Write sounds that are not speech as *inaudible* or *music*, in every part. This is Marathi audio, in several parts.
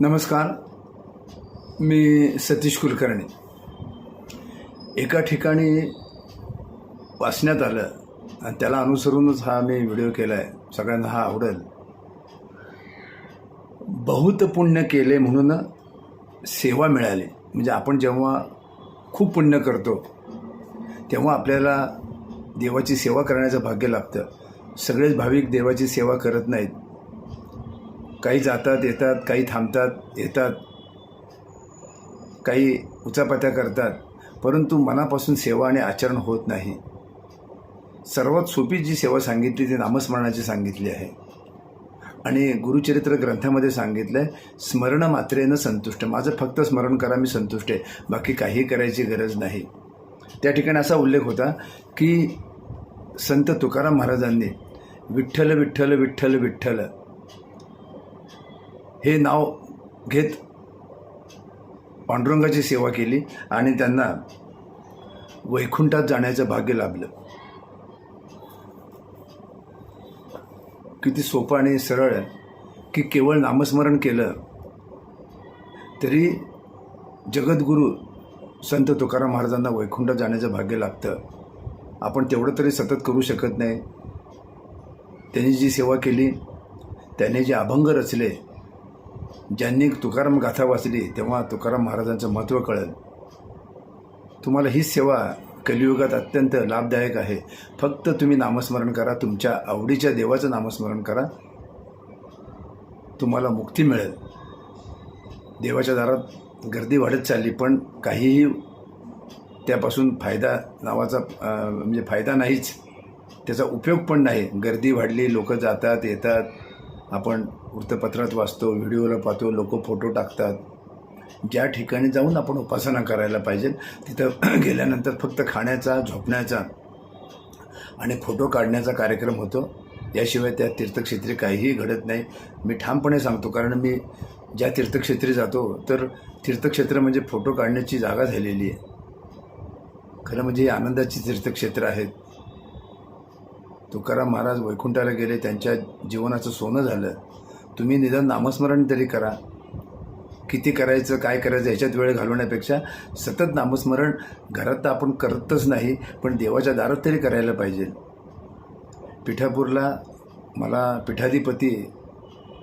नमस्कार. मी सतीश कुलकर्णी. एका ठिकाणी वाचण्यात आलं आणि त्याला अनुसरूनच हा मी व्हिडिओ केला आहे सगळ्यांना हा आवडेल. बहुत पुण्य केले म्हणून सेवा मिळाली. म्हणजे आपण जेव्हा खूप पुण्य करतो तेव्हा आपल्याला देवाची सेवा करण्याचं भाग्य लाभतं. सगळेच भाविक देवाची सेवा करत नाहीत. काही जातात येतात काही थांबतात येतात काही उचापात्या करतात परंतु मनापासून सेवा आणि आचरण होत नाही. सर्वात सोपी जी सेवा सांगितली ती नामस्मरणाची सांगितली आहे. आणि गुरुचरित्र ग्रंथामध्ये सांगितलं आहे स्मरण मात्रेनं संतुष्ट. माझं फक्त स्मरण करा मी संतुष्ट आहे. बाकी काही करायची गरज नाही. त्या ठिकाणी असा उल्लेख होता की संत तुकाराम महाराजांनी विठ्ठल विठ्ठल विठ्ठल विठ्ठल हे नाव घेत पांडुरंगाची सेवा केली आणि त्यांना वैकुंठात जाण्याचं भाग्य लाभलं. किती सोपं आणि सरळ आहे की केवळ नामस्मरण केलं तरी जगद्गुरू संत तुकाराम महाराजांना वैकुंठात जाण्याचं भाग्य लाभतं. आपण तेवढं तरी सतत करू शकत नाही. त्यांनी जी सेवा केली त्याने जे अभंग रचले ज्यांनी तुकाराम गाथा वाचली तेव्हा तुकाराम महाराजांचं महत्त्व कळेल. तुम्हाला ही सेवा कलियुगात अत्यंत लाभदायक आहे. फक्त तुम्ही नामस्मरण करा तुमच्या आवडीच्या देवाचं नामस्मरण करा. तुम्हाला मुक्ती मिळेल. देवाच्या दारात गर्दी वाढत चालली पण काहीही त्यापासून फायदा नावाचा म्हणजे फायदा नाहीच. त्याचा उपयोग पण नाही. गर्दी वाढली लोक जातात येतात. आपण वृत्तपत्रात वाचतो व्हिडिओला पाहतो लोक फोटो टाकतात. ज्या ठिकाणी जाऊन आपण उपासना करायला पाहिजे तिथं *clears throat* गेल्यानंतर फक्त खाण्याचा झोपण्याचा आणि फोटो काढण्याचा कार्यक्रम होतो. याशिवाय त्या तीर्थक्षेत्री काहीही घडत नाही. मी ठामपणे सांगतो कारण मी ज्या तीर्थक्षेत्री जातो तर तीर्थक्षेत्र म्हणजे फोटो काढण्याची जागा झालेली आहे. खरं म्हणजे आनंदाची तीर्थक्षेत्र आहेत. तुकाराम महाराज वैकुंठाला गेले त्यांच्या जीवनाचं सोनं झालं. तुम्ही निदान नामस्मरण तरी करा. किती करायचं काय करायचं ह्याच्यात वेळ घालवण्यापेक्षा सतत नामस्मरण घरात तर आपण करतच नाही पण देवाच्या दारात तरी करायला पाहिजे. पिठापूरला मला पीठाधिपती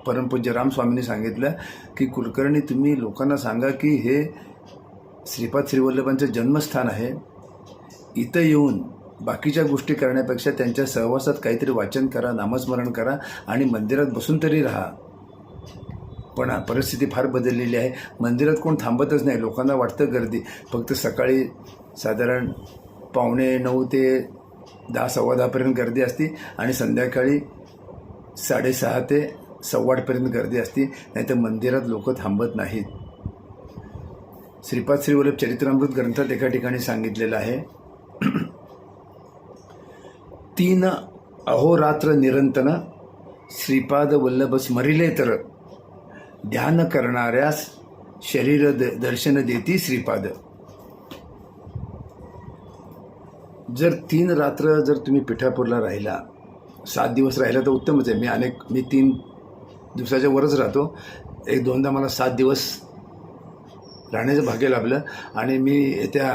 परमपूज्य रामस्वामींनी सांगितलं की कुलकर्णी तुम्ही लोकांना सांगा की हे श्रीपाद श्रीवल्लभांचं जन्मस्थान आहे. इथं येऊन बाकीच्या गोष्टी करण्यापेक्षा त्यांच्या सहवासात काहीतरी वाचन करा नामस्मरण करा आणि मंदिरात बसून तरी राहा. पण परिस्थिती फार बदललेली आहे. मंदिरात कोण थांबतच नाही. लोकांना वाटतं गर्दी. फक्त सकाळी साधारण पावणे नऊ ते दहा सव्वा दहापर्यंत गर्दी असते आणि संध्याकाळी साडेसहा ते सव्वा आठपर्यंत गर्दी असते. नाही तर मंदिरात लोक थांबत नाहीत. श्रीपाद श्रीवल्लभ चरित्रामृत ग्रंथात एका ठिकाणी सांगितलेलं आहे तीन अहोरात्र निरंतन श्रीपाद वल्लभ स्मरिले तर ध्यान करणाऱ्यास शरीर द दर्शन देती श्रीपाद. जर तीन रात्र जर तुम्ही पिठापूरला राहिला सात दिवस राहिला तर उत्तमच आहे. मी अनेक मी तीन दिवसाच्या वरच राहतो. एक दोनदा मला सात दिवस राहण्याचं भाग्य लाभलं आणि मी येत्या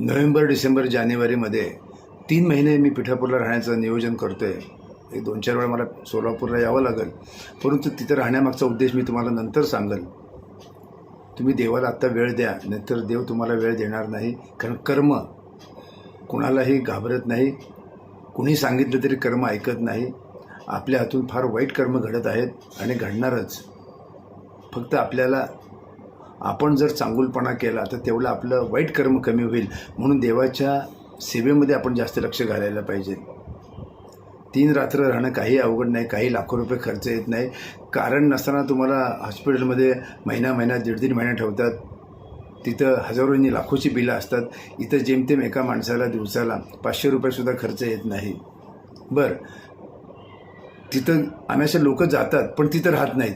नोव्हेंबर डिसेंबर जानेवारीमध्ये तीन महिने मी पिठापूरला राहण्याचं नियोजन करतो आहे एक दोन चार वेळा मला सोलापूरला यावं लागेल. परंतु तिथं राहण्यामागचा उद्देश मी तुम्हाला नंतर सांगेल. तुम्ही देवाला आत्ता वेळ द्या नंतर देव तुम्हाला वेळ देणार नाही. कारण कर्म कुणालाही घाबरत नाही. कुणी सांगितलं तरी कर्म ऐकत नाही. आपल्या हातून फार वाईट कर्म घडत आहेत आणि घडणारच. फक्त आपल्याला आपण जर चांगुलपणा केला तर तेवढं आपलं वाईट कर्म कमी होईल. म्हणून देवाच्या सेवेमध्ये आपण जास्त लक्ष घालायला पाहिजे. तीन रात्र राहणं काही अवघड नाही काही लाखो रुपये खर्च येत नाही. कारण नसताना तुम्हाला हॉस्पिटलमध्ये महिना महिना दीड दीड महिना ठेवतात. तिथं हजारोंनी लाखोची बिलं असतात. इथं जेमतेम एका माणसाला दिवसाला पाचशे रुपयेसुद्धा खर्च येत नाही. बरं. तिथं अनाशा लोक जातात पण तिथं राहत नाहीत.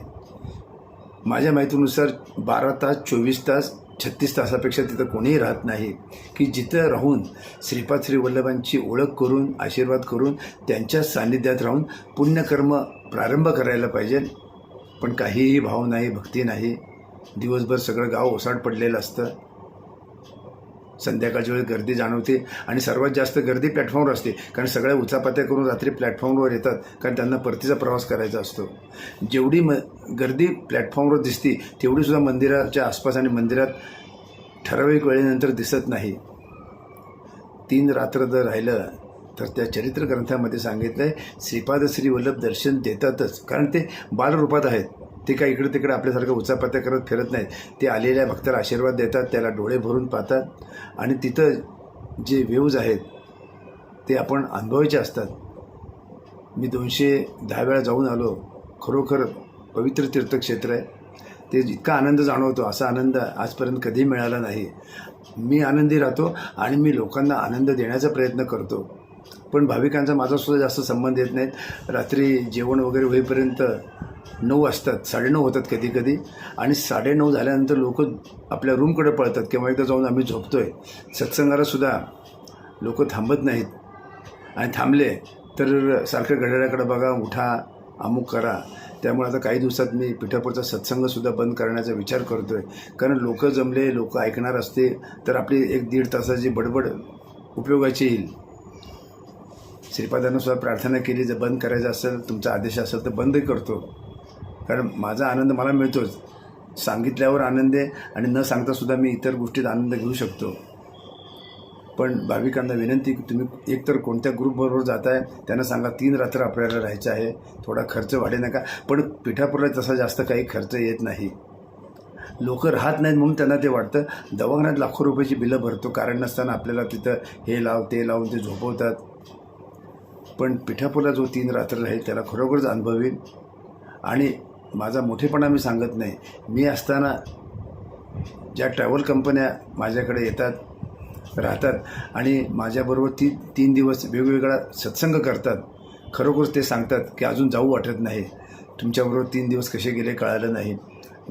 माझ्या माहितीनुसार बारा तास चोवीस तास छत्तीस तासापेक्षा तिथं कोणीही राहत नाही. की जिथं राहून श्रीपाद श्री वल्लभांची ओळख करून आशीर्वाद करून त्यांच्या सान्निध्यात राहून पुण्यकर्म प्रारंभ करायला पाहिजे. पण काहीही भाव नाही भक्ती नाही. दिवसभर सगळं गाव ओसाड पडलेलं असतं. संध्याकाळच्या वेळी गर्दी जाणवते आणि सर्वात जास्त गर्दी प्लॅटफॉर्मवर असते. कारण सगळ्या उचापात्या करून रात्री प्लॅटफॉर्मवर येतात. कारण त्यांना परतीचा प्रवास करायचा असतो. जेवढी म गर्दी प्लॅटफॉर्मवर दिसते तेवढीसुद्धा मंदिराच्या आसपास आणि मंदिरात ठराविक वेळेनंतर दिसत नाही. तीन रात्र जर राहिलं तर त्या चरित्र ग्रंथामध्ये सांगितलं आहे श्रीपाद श्री वल्लभ दर्शन देतातच. कारण ते बालरूपात आहेत. ते काय इकडे तिकडे आपल्यासारखं उचापत्या करत फिरत नाहीत. ते आलेल्या भक्ताला आशीर्वाद देतात त्याला डोळे भरून पाहतात आणि तिथं जे व्ह्यूज आहेत ते आपण अनुभवायचे असतात. मी दोनशे दहा वेळा जाऊन आलो. खरोखर पवित्र तीर्थक्षेत्र आहे. ते इतका आनंद जाणवतो. असा आनंद आजपर्यंत कधी मिळाला नाही. मी आनंदी राहतो आणि मी लोकांना आनंद देण्याचा प्रयत्न करतो. पण भाविकांचा माझा सुद्धा जास्त संबंध येत नाहीत. रात्री जेवण वगैरे होईपर्यंत नऊ वाजतात साडेनऊ होतात कधी कधी. आणि साडेनऊ झाल्यानंतर लोक आपल्या रूमकडे पळतात. किंवा एकदा जाऊन आम्ही झोपतो आहे सत्संगालासुद्धा लोक थांबत नाहीत. आणि थांबले तर सारखं घड्याळाकडे बघा उठा अमुक करा. त्यामुळे आता काही दिवसात मी पिठापूरचा सत्संगसुद्धा बंद करण्याचा विचार करतो आहे कारण लोक जमले लोक ऐकणार असते तर आपली एक दीड तासाची बडबड उपयोगाची येईल. श्रीपादांनासुद्धा प्रार्थना केली जर बंद करायचं असेल तुमचा आदेश असेल तर बंदही करतो. कारण माझा आनंद मला मिळतोच. सांगितल्यावर आनंद आहे आणि न सांगतासुद्धा मी इतर गोष्टीत आनंद घेऊ शकतो. पण भाविकांना विनंती की तुम्ही एकतर कोणत्या ग्रुपबरोबर जाताय त्यांना सांगा तीन रात्र आपल्याला राहायचं आहे थोडा खर्च वाढे नका. पण पिठापुरला तसा जास्त काही खर्च येत नाही. लोक राहत नाहीत म्हणून त्यांना ते वाटतं. दवाखान्यात लाखो रुपयाची बिलं भरतो. कारण नसताना आपल्याला तिथं हे लाव ते लावून ते झोपवतात. पण पिठापुला जो तीन रात्र राहील त्याला खरोखरच अनुभवील आणि माझा मोठेपणा मी सांगत नाही. मी असताना ज्या ट्रॅव्हल कंपन्या माझ्याकडे येतात राहतात आणि माझ्याबरोबर ती तीन दिवस वेगवेगळा सत्संग करतात खरोखर ते सांगतात की अजून जाऊ वाटत नाही. तुमच्याबरोबर तीन दिवस कसे गेले कळालं नाही.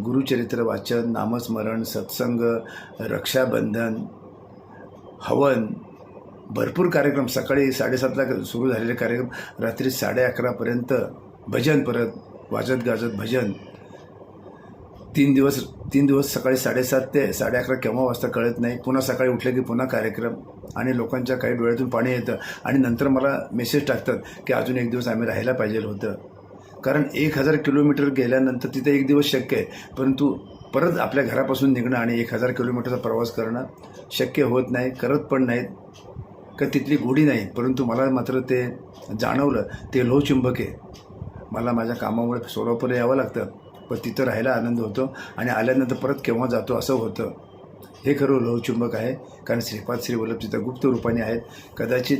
गुरुचरित्र वाचन नामस्मरण सत्संग रक्षाबंधन हवन भरपूर कार्यक्रम. सकाळी साडेसातला सुरू झालेले कार्यक्रम. रात्री साडे अकरापर्यंत भजन परत वाजत गाजत भजन. तीन दिवस तीन दिवस सकाळी साडेसात ते साडे अकरा केव्हा वाजता कळत नाही. पुन्हा सकाळी उठले की पुन्हा कार्यक्रम. आणि लोकांच्या काही डोळ्यातून पाणी येतं. आणि नंतर मला मेसेज टाकतात की अजून एक दिवस आम्ही राहायला पाहिजे होतं. कारण एक हजार किलोमीटर गेल्यानंतर तिथे एक दिवस शक्य आहे. परंतु परत आपल्या घरापासून निघणं आणि एक हजार किलोमीटरचा प्रवास करणं शक्य होत नाही करत पण नाहीत. का तिथली गोडी नाही परंतु मला मात्र ते जाणवलं. ते लोहचुंबक आहे. मला माझ्या कामामुळे सोलापूरला यावं लागतं पण तिथं राहायला आनंद होतो आणि आल्यानंतर परत केव्हा जातो असं होतं. हे खरं लोहचुंबक आहे कारण श्रीपाद श्रीवल्लभ तिथं गुप्त रूपाने आहेत. कदाचित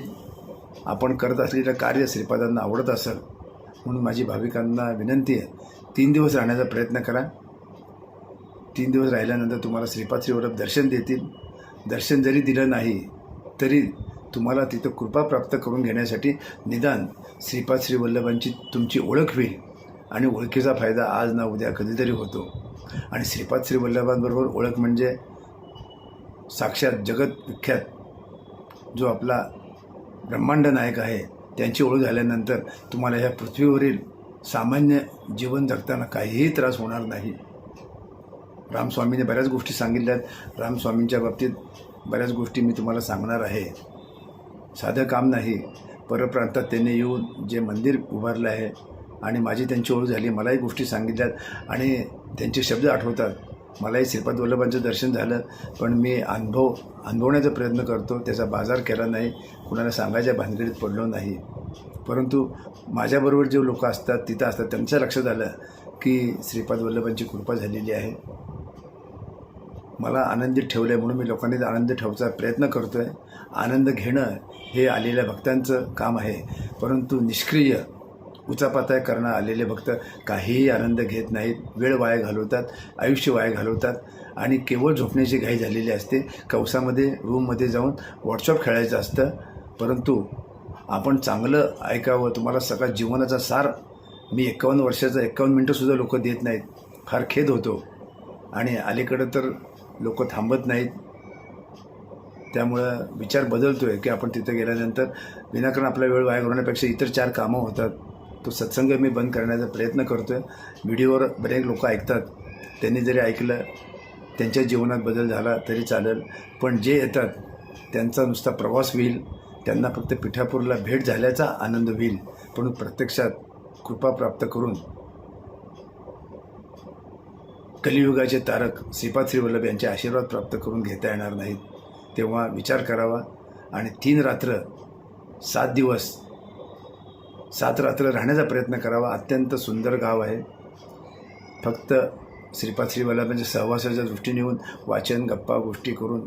आपण करत असलेलं कार्य श्रीपादांना आवडत असेल म्हणून माझी भाविकांना विनंती आहे तीन दिवस राहण्याचा प्रयत्न करा. तीन दिवस राहिल्यानंतर तुम्हाला श्रीपाद श्रीवल्लभ दर्शन देतील. दर्शन जरी दिलं नाही तरी तुम्हाला तिथं कृपा प्राप्त करून घेण्यासाठी निदान श्रीपाद श्री वल्लभांची तुमची ओळख होईल. आणि ओळखीचा फायदा आज ना उद्या कधीतरी होतो. आणि श्रीपाद श्री वल्लभांबरोबर ओळख म्हणजे साक्षात जगत विख्यात जो आपला ब्रह्मांड नायक आहे त्यांची ओळख झाल्यानंतर तुम्हाला ह्या पृथ्वीवरील सामान्य जीवन जगताना काहीही त्रास होणार नाही. रामस्वामीने बऱ्याच गोष्टी सांगितल्यात. रामस्वामींच्या बाबतीत बऱ्याच गोष्टी मी तुम्हाला सांगणार आहे. साधं काम नाही. परप्रांतात त्यांनी येऊन जे मंदिर उभारलं आहे आणि माझी त्यांची ओळख झाली मलाही गोष्टी सांगितल्यात आणि त्यांचे शब्द आठवतात. मलाही श्रीपाद वल्लभांचं दर्शन झालं पण मी अनुभव अनुभवण्याचा प्रयत्न करतो त्याचा बाजार केला नाही कुणाला सांगायच्या भानगडीत पडलो नाही. परंतु माझ्याबरोबर जे लोक असतात तिथं असतात त्यांच्या लक्षात आलं की श्रीपाद वल्लभांची कृपा झालेली आहे. मला आनंदित ठेवलं आहे म्हणून मी लोकांनी आनंद ठेवचा प्रयत्न करतो आहे आनंद घेणं हे आलेल्या भक्तांचं काम आहे. परंतु निष्क्रिय उचापाताय करणं आलेले भक्त काहीही आनंद घेत नाहीत. वेळ वाया घालवतात आयुष्य वाया घालवतात आणि केवळ झोपण्याची घाई झालेली असते. कवसामध्ये रूममध्ये जाऊन व्हॉट्सअप खेळायचं असतं. परंतु आपण चांगलं ऐकावं. तुम्हाला सगळा जीवनाचा सार मी एकावन्न वर्षाचा एकावन्न मिनटंसुद्धा लोक देत नाहीत. फार खेद होतो. आणि अलीकडं तर लोक थांबत नाहीत. त्यामुळं विचार बदलतो आहे की आपण तिथं गेल्यानंतर विनाकारण आपला वेळ वाया घालवण्यापेक्षा इतर चार कामं होतात. तो सत्संग मी बंद करण्याचा प्रयत्न करतो आहे व्हिडिओवर बरेच लोक ऐकतात. त्यांनी जरी ऐकलं त्यांच्या जीवनात बदल झाला तरी चालेल. पण जे येतात त्यांचा नुसता प्रवास होईल. त्यांना फक्त पिठापूरला भेट झाल्याचा आनंद होईल. पण प्रत्यक्षात कृपा प्राप्त करून कलियुगाचे तारक श्रीपाद श्रीवल्लभ यांचे आशीर्वाद प्राप्त करून घेता येणार नाहीत तेव्हा विचार करावा. आणि तीन रात्र सात दिवस सात रात्र राहण्याचा प्रयत्न करावा. अत्यंत सुंदर गाव आहे. फक्त श्रीपाद श्रीवल्लभांच्या सहवासाच्या दृष्टीने येऊन वाचन गप्पा गोष्टी करून